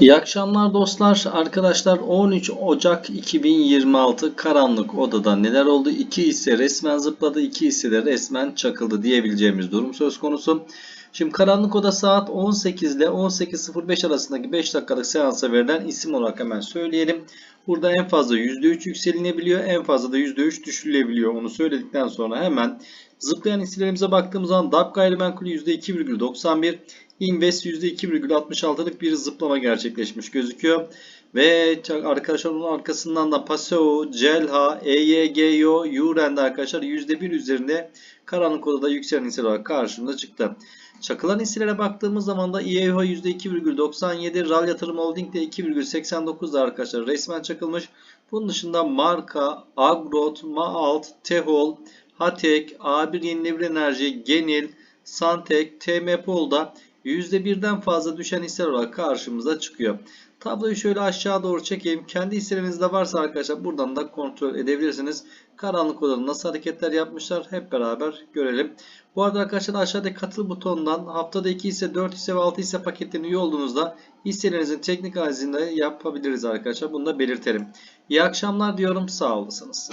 İyi akşamlar dostlar. Arkadaşlar 13 Ocak 2026 karanlık odada neler oldu? 2 hisse resmen zıpladı, 2 hisse de resmen çakıldı diyebileceğimiz durum söz konusu. Şimdi karanlık oda saat 18 ile 18.05 arasındaki 5 dakikalık seansa verilen isim olarak hemen söyleyelim. Burada en fazla %3 yükselinebiliyor, en fazla da %3 düşürülebiliyor. Onu söyledikten sonra hemen zıplayan hisselerimize baktığımız zaman DAP gayrimenkul %2,91, Invest %2,66'lık bir zıplama gerçekleşmiş gözüküyor. Ve arkadaşlar onun arkasından da Paseo, Celha, EYGO, Uren de arkadaşlar %1 üzerinde karanlık odada yükselen hisseler olarak karşımıza çıktı. Çakılan hisselere baktığımız zaman da İEHO %2,97, RAL Yatırım Holding de 2,89'da arkadaşlar resmen çakılmış. Bunun dışında Marka, Agrot, Maalt, Tehol, Hatek, A1 Yenilenebilir Enerji, Genil, Santek, TMPOL'da %1'den fazla düşen hisseler olarak karşımıza çıkıyor. Tabloyu şöyle aşağı doğru çekeyim. Kendi hisselerinizde varsa arkadaşlar buradan da kontrol edebilirsiniz. Karanlık odada nasıl hareketler yapmışlar hep beraber görelim. Bu arada arkadaşlar aşağıdaki katıl butonundan haftada 2 hisse, 4 hisse ve 6 hisse paketlerine üye olduğunuzda hisselerinizin teknik analizini yapabiliriz arkadaşlar. Bunu da belirtelim. İyi akşamlar diyorum. Sağ olasınız.